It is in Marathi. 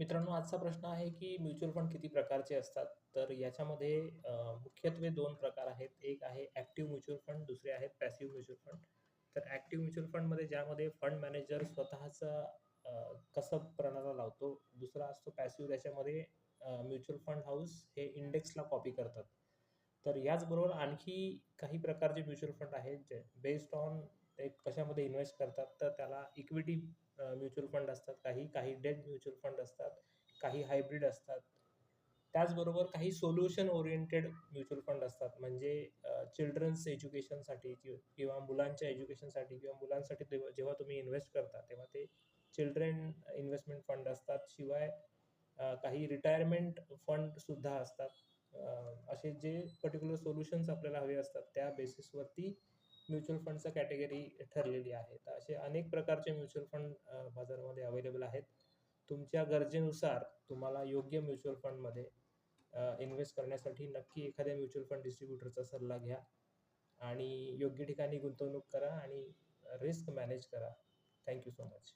मित्रांनो आजचा प्रश्न आहे की म्युच्युअल फंड किती प्रकारचे असतात? तर याच्यामध्ये मुख्यत्वे दोन प्रकार आहेत. एक आहे ॲक्टिव्ह म्युच्युअल फंड दुसरे आहेत पॅसिव्ह म्युच्युअल फंड. तर ॲक्टिव्ह म्युच्युअल फंडमध्ये ज्यामध्ये फंड मॅनेजर स्वतःचा कसब प्रणाला लावतो दुसरा असतो पॅसिव्ह त्याच्यामध्ये म्युच्युअल फंड हाऊस हे इंडेक्सला कॉपी करतात. तर याचबरोबर आणखी काही प्रकारचे म्युच्युअल फंड आहेत जे बेस्ड ऑन ते कशामध्ये इन्व्हेस्ट करतात तर त्याला इक्विटी म्युच्युअल फंड असतात काही काही डेट म्युच्युअल फंड असतात काही हायब्रिड असतात. त्याचबरोबर काही सोल्युशन ओरिएंटेड म्युच्युअल फंड असतात म्हणजे चिल्ड्रन्स एज्युकेशनसाठी किंवा मुलांच्या एज्युकेशनसाठी किंवा मुलांसाठी जेव्हा तुम्ही इन्व्हेस्ट करता तेव्हा ते चिल्ड्रन इन्व्हेस्टमेंट फंड असतात. शिवाय काही रिटायरमेंट फंडसुद्धा असतात. असे जे पर्टिक्युलर सोल्युशन्स आपल्याला हवे असतात त्या बेसिसवरती म्युच्युअल फंडचं कॅटेगरी ठरलेली आहे तर असे अनेक प्रकारचे म्युच्युअल फंड बाजारामध्ये अवेलेबल आहेत. तुमच्या गरजेनुसार तुम्हाला योग्य म्युच्युअल फंडमध्ये इन्व्हेस्ट करण्यासाठी नक्की एखाद्या म्युच्युअल फंड डिस्ट्रीब्युटरचा सल्ला घ्या आणि योग्य ठिकाणी गुंतवणूक करा आणि रिस्क मॅनेज करा. Thank you so much